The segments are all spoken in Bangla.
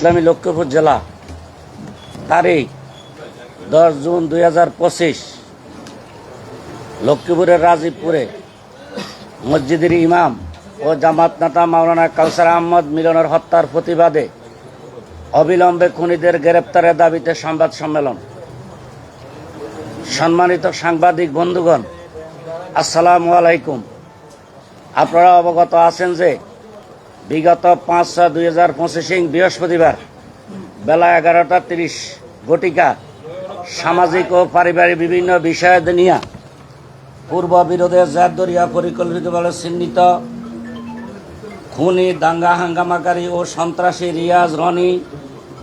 ইসলামী লক্ষ্মীপুর জেলা, তারিখ দশ জুন দুই হাজার পঁচিশ, লক্ষ্মীপুরের রাজীবপুরে মসজিদের ইমাম ও জামাত নেতা মাওলানা কালসার আহমদ মিলনের হত্যার প্রতিবাদে অবিলম্বে খুনিদের গ্রেপ্তারের দাবিতে সংবাদ সম্মেলন। সম্মানিত সাংবাদিক বন্ধুগণ, আসসালামু আলাইকুম। আপনারা অবগত আছেন যে বিগত পাঁচ ছয় দুই হাজার পঁচিশিং বৃহস্পতিবার বেলা এগারোটা তিরিশ ঘটিকা সামাজিক ও পারিবারিক বিভিন্ন বিষয় নিয়ে পূর্ব বিরোধের জাতদরিয়া পরিকল্পিতভাবে চিহ্নিত খুনি, দাঙ্গা, হাঙ্গামাকারী ও সন্ত্রাসী রিয়াজ রনি,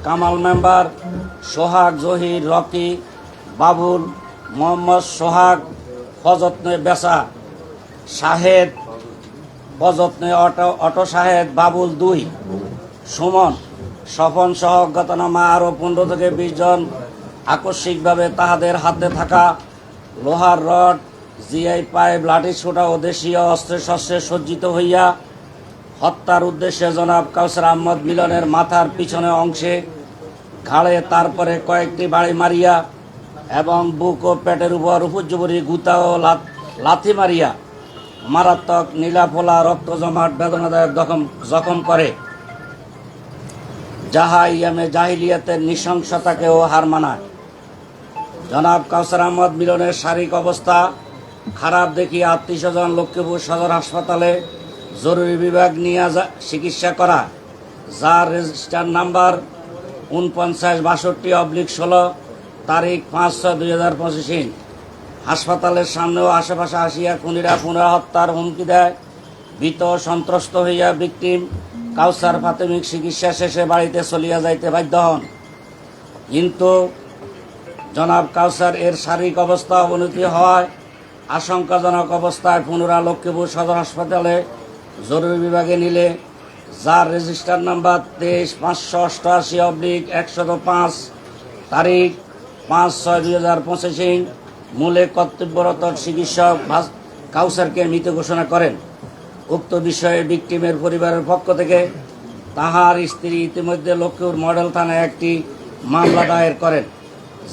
কামাল মেম্বার সোহাগ, জহির, রকি, বাবুল, মোহাম্মদ সোহাগ ফজতনে বেসা শাহেদ বযত্নে অটো অটো সাহেব, বাবুল দুই, সুমন, স্বপন সহ অজ্ঞাতনামা আরও পনেরো থেকে বিশ জন আকস্মিকভাবে তাহাদের হাতে থাকা লোহার রড, জিআই পাইপ, লাঠি ছোটা ও দেশীয় অস্ত্রে শস্ত্রে সজ্জিত হইয়া হত্যার উদ্দেশ্যে জনাব কাউসার আহমদ মিলনের মাথার পিছনে অংশে ঘাড়ে তারপরে কয়েকটি বাড়ি মারিয়া এবং বুক ও পেটের উপর উপর্যুপরি গুতা ও লাথি মারিয়া মারাত্মক নীলাফোলা রক্ত জমাট বেদনাদায়ক জখম জখম করে। যাহা ইয়ামে জাহিলিয়াতের নৃশংসতাকেও হার মানায়। জনাব কাউসার আহমদ মিলনের শারীরিক অবস্থা খারাপ দেখি আত্মীয় স্বজন লক্ষ্মীপুর সদর হাসপাতালে জরুরি বিভাগ নিয়ে চিকিৎসা করা। যার রেজিস্টার নাম্বার উনপঞ্চাশ বাষট্টি অবলিক ষোলো, তারিখ পাঁচ ছয় দুই হাজার পঁচিশে হাসপাতালের সামনেও আশেপাশে আসিয়া খুনিরা পুনরা হত্যার হুমকি দেয়। ভীত সন্ত্রস্ত হইয়া ভিকটিম কাউসার প্রাথমিক চিকিৎসা শেষে বাড়িতে চলিয়া যাইতে বাধ্য হন। কিন্তু জনাব কাউসার এর শারীরিক অবস্থা অবনতি হওয়ায় আশঙ্কাজনক অবস্থায় পুনরা লক্ষ্মীপুর সদর হাসপাতালে জরুরি বিভাগে নিলে যার রেজিস্টার নাম্বার তেইশ পাঁচশো অষ্টআশি অব্লিক একশত পাঁচ তারিখ পাঁচ ছয় দুই হাজার পঁচিশে মূলে কর্তব্যরত চিকিৎসক কাউসারকে মৃত ঘোষণা করেন। উক্ত বিষয়ে ভিকটিমের পরিবারের পক্ষ থেকে তাহার স্ত্রী ইতিমধ্যে লক্ষ্মীপুর মডেল থানায় একটি মামলা দায়ের করেন।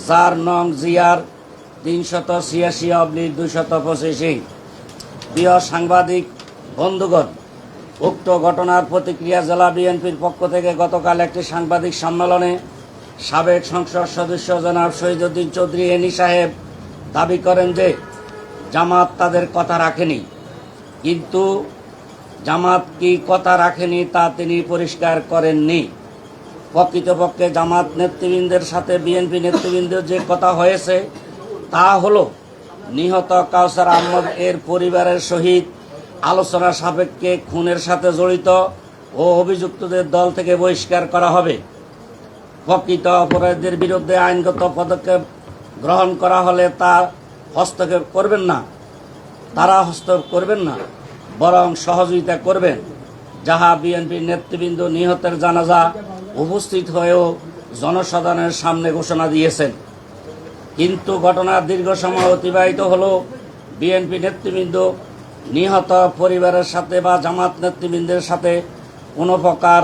যার নং জিয়ার তিনশত ছিয়াশি অব্লিক দুইশত পঁচিশে। প্রিয় সাংবাদিক, বন্ধুগণ, উক্ত ঘটনার প্রতিক্রিয়া জেলা বিএনপির পক্ষ থেকে গতকাল একটি সাংবাদিক সম্মেলনে সাবেক সংসদ সদস্য জনাব শহীদুদ্দিন চৌধুরী এনি সাহেব দাবি করেন যে জামাত তাদের কথা রাখেনি। কিন্তু জামাত কি কথা রাখেনি তা তিনি পরিষ্কার করেননি। প্রকৃতপক্ষে জামাত নেতৃবৃন্দের সাথে বিএনপি নেতৃবৃন্দের যে কথা হয়েছে, তা হলো নিহত কাউসার আহমদ এর পরিবারের সহিত আলোচনা সাপেক্ষে খুনের সাথে জড়িত ও অভিযুক্তদের দল থেকে বহিষ্কার করা হবে। প্রকৃত অপরাধীদের বিরুদ্ধে আইনগত পদক্ষেপ গ্রহণ করা হলে তা হস্তক্ষেপ করবেন না। তারা হস্তক্ষেপ করবেন না, বরং সহযোগিতা করবেন। যাহা বিএনপির নেতৃবৃন্দ নিহতের জানাজা উপস্থিত হয়েও জনসাধারণের সামনে ঘোষণা দিয়েছেন। কিন্তু ঘটনার দীর্ঘ সময় অতিবাহিত হলো বিএনপি নেতৃবৃন্দ নিহত পরিবারের সাথে বা জামাত নেতৃবৃন্দের সাথে কোনো প্রকার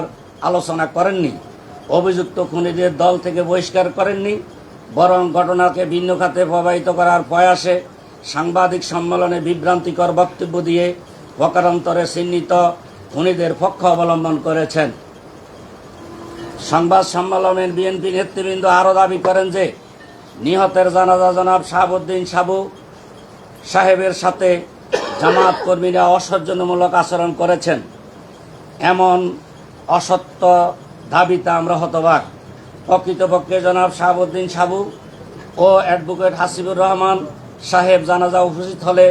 আলোচনা করেননি। অভিযুক্ত খুনিদের দল থেকে বহিষ্কার করেননি। বরং ঘটনাকে ভিন্ন খাতে প্রবাহিত করার প্রয়াসে সাংবাদিক সম্মেলনে বিভ্রান্তিকর বক্তব্য দিয়ে প্রকারান্তরে চিহ্নিত খুনিদের পক্ষ অবলম্বন করেছেন। সংবাদ সম্মেলনে বিএনপি নেতৃবৃন্দ আরও দাবি করেন যে, নিহতের জানাজা জনাব শাহাবুদ্দিন সাবু সাহেবের সাথে জামাত কর্মীরা অসহ্যমূলক আচরণ করেছেন। এমন অসত্য দাবিতে আমরা হতবাক। প্রকৃতপক্ষে জনাব শাহাবুদ্দিন সাবু ও অ্যাডভোকেট হাসিবুর রহমান সাহেব জানাজা উপস্থিত হলে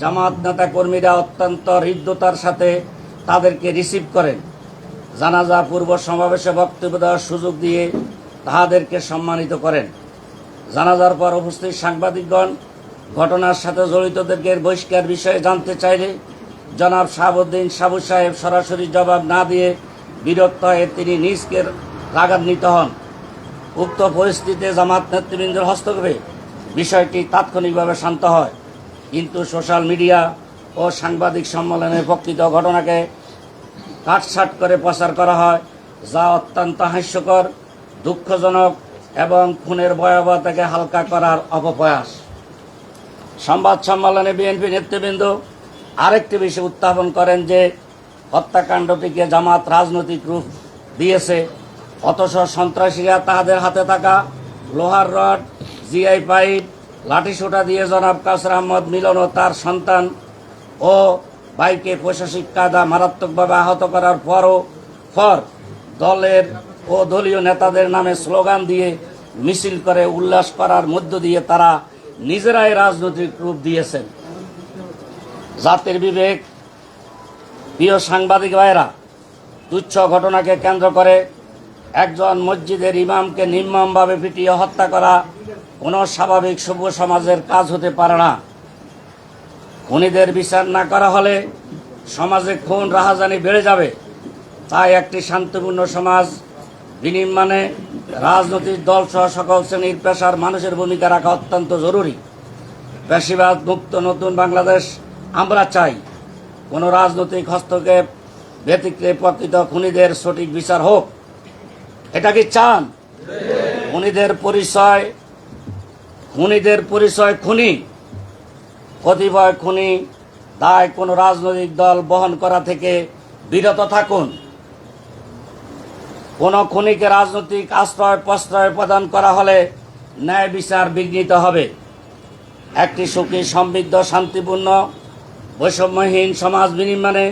জামাত নেতা কর্মীরা অত্যন্ত হৃদ্যতার সাথে তাদেরকে রিসিভ করেন। জানাজা পূর্ব সমাবেশে বক্তব্য দেওয়ার সুযোগ দিয়ে তাহাদেরকে সম্মানিত করেন। জানাজার পর উপস্থিত সাংবাদিকগণ ঘটনার সাথে জড়িতদেরকে বহিষ্কার বিষয়ে জানতে চাইলে জনাব শাহাবুদ্দিন সাবু সাহেব সরাসরি জবাব না দিয়ে বিরক্ত হয়ে তিনি নিজকে রাগান্বিত হন। উক্ত পরিস্থিতিতে জামাত নেতৃবৃন্দের হস্তক্ষেপে বিষয়টি তাৎক্ষণিকভাবে শান্ত হয়। কিন্তু সোশ্যাল মিডিয়া ও সাংবাদিক সম্মেলনের প্রকৃত ঘটনাকে কাটছাট করে প্রচার করা হয়, যা অত্যন্ত হাস্যকর, দুঃখজনক এবং খুনের ভয়াবহতাকে হালকা করার অপপ্রয়াস। সংবাদ সম্মেলনে বিএনপি নেতৃবৃন্দ আরেকটি বিষয় উত্থাপন করেন যে, হত্যাকাণ্ডটিকে জামাত রাজনৈতিক রূপ দিয়েছে। অথচ সন্ত্রাসীরা তাদের হাতে থাকা লোহার রড, জিআই পাইপ লাঠিসোঁটা দিয়ে জনাব কাসর আহমদ মিলন ও তার সন্তান ও ভাইকে প্রশাসিক কায়দা মারাত্মকভাবে আহত করার পরও পর দলের ও দলীয় নেতাদের নামে স্লোগান দিয়ে মিছিল করে উল্লাস করার মধ্য দিয়ে তারা নিজেরাই রাজনৈতিক রূপ দিয়েছেন। জাতির বিবেক, প্রিয় সাংবাদিক ভাইরা, তুচ্ছ ঘটনাকে কেন্দ্র করে একজন মসজিদের ইমামকে নির্মমভাবে পিটিয়ে হত্যা করা কোনো স্বাভাবিক সভ্য সমাজের কাজ হতে পারে না। খুনিদের বিচার না করা হলে সমাজে খুন রাহাজানি বেড়ে যাবে। তাই একটি শান্তিপূর্ণ সমাজ বিনির্মাণে রাজনৈতিক দল সহ সকল শ্রেণির পেশার মানুষের ভূমিকা রাখা অত্যন্ত জরুরি। পেশিবাদ মুক্ত নতুন বাংলাদেশ আমরা চাই। কোনো রাজনৈতিক হস্তক্ষেপ ব্যতিক্রমে প্রকৃত খুনিদের সঠিক বিচার হোক। এটা কি চান? খুনিদের পরিচয় খুনিদের পরিচয় খুনি। কতিপয় খুনি দায় কোনো রাজনৈতিক দল বহন করা থেকে বিরত থাকুন। কোন খুনিকে রাজনৈতিক আশ্রয় প্রশ্রয় প্রদান করা হলে ন্যায় বিচার বিঘ্নিত হবে। একটি সুখী, সমৃদ্ধ, শান্তিপূর্ণ, বৈষম্যহীন সমাজ বিনির্মাণে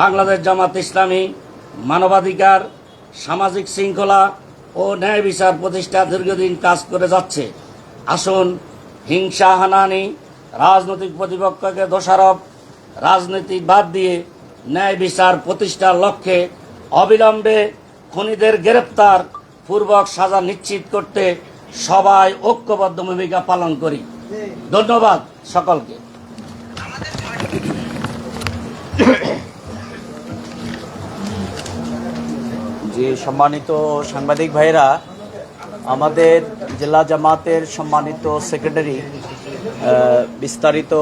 বাংলাদেশ জামাত ইসলামী মানবাধিকার সামাজিক শৃঙ্খলা ও ন্যায় বিচার প্রতিষ্ঠা দীর্ঘদিন কাজ করে যাচ্ছে। আসুন, হিংসা হানানি রাজনৈতিক প্রতিপক্ষকে দোষারোপ, রাজনীতি বাদ দিয়ে ন্যায় বিচার প্রতিষ্ঠার লক্ষ্যে অবিলম্বে খুনিদের গ্রেপ্তার পূর্বক সাজা নিশ্চিত করতে সবাই ঐক্যবদ্ধ ভূমিকা পালন করি। ধন্যবাদ সকলকে। যে সম্মানিত সাংবাদিক ভাইরা আমাদের জেলা জামাতের সম্মানিত সেক্রেটারি বিস্তারিত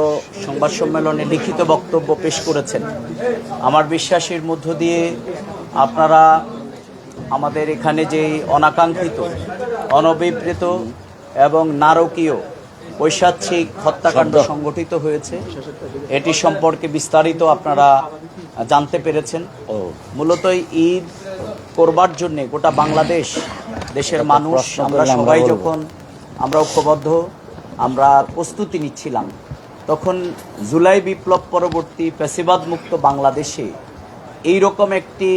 সংবাদ সম্মেলনে লিখিত বক্তব্য পেশ করেছেন। আমার বিশ্বাসের মধ্য দিয়ে আপনারা আমাদের এখানে যে অনাকাঙ্ক্ষিত অনভিপ্রেত এবং নারকীয় পৈশাচিক হত্যাকাণ্ড সংগঠিত হয়েছে এটি সম্পর্কে বিস্তারিত আপনারা জানতে পেরেছেন। মূলত ঈদ করবার জন্য গোটা বাংলাদেশ দেশের মানুষ আমরা সবাই যখন আমরা ঐক্যবদ্ধ আমরা প্রস্তুতি নিচ্ছিলাম তখন জুলাই বিপ্লব পরবর্তী পেশিবাদ মুক্ত বাংলাদেশে এই রকম একটি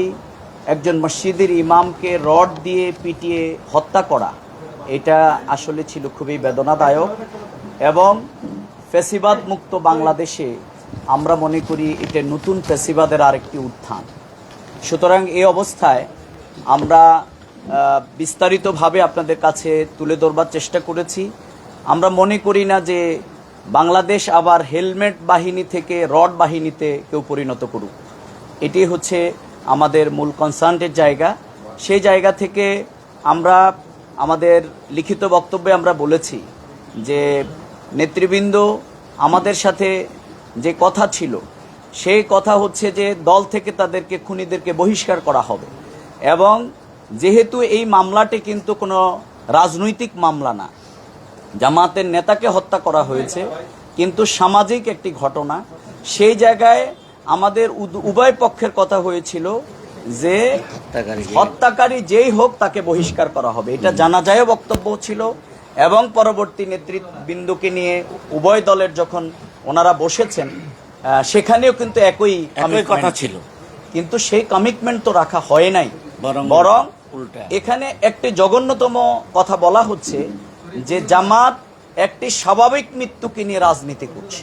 একজন মসজিদের ইমামকে রড দিয়ে পিটিয়ে হত্যা করা এটা আসলে ছিল খুবই বেদনাদায়ক এবং ফেসিবাদ মুক্ত বাংলাদেশে আমরা মনে করি এটা নতুন ফেসিবাদের আরেকটি উত্থান। সুতরাং এই অবস্থায় আমরা বিস্তারিতভাবে আপনাদের কাছে তুলে ধরবার চেষ্টা করেছি। আমরা মনে করি না যে বাংলাদেশ আবার হেলমেট বাহিনী থেকে রড বাহিনীতে কেউ পরিণত করুক। এটি হচ্ছে আমাদের মূল কনসার্নের জায়গা। সেই জায়গা থেকে আমরা, আমাদের লিখিত বক্তব্যে আমরা বলেছি যে নেতৃবৃন্দ আমাদের সাথে যে কথা ছিল, সেই কথা হচ্ছে যে দল থেকে তাদেরকে, খুনিদেরকে বহিষ্কার করা হবে। এবং যেহেতু এই মামলাটি কিন্তু কোনো রাজনৈতিক মামলা না জামাতের নেতাকে হত্যা করা হয়েছে কিন্তু সামাজিক একটি ঘটনা সেই জায়গায় আমাদের উভয় পক্ষের কথা হয়েছিল যে হত্যাকারী যেই হোক তাকে বহিষ্কার করা হবে। এটা জানা যায় বক্তব্য ছিল এবং পরবর্তী নেতৃবৃন্দকে নিয়ে উভয় দলের যখন ওনারা বসেছেন সেখানেও কিন্তু একই একই কথা ছিল। কিন্তু সেই কমিটমেন্ট তো রাখা হয় নাই। বরং। এখানে একটি জঘন্যতম কথা বলা হচ্ছে যে জামাত একটি স্বাভাবিক মৃত্যুকে নিয়ে রাজনীতি করছে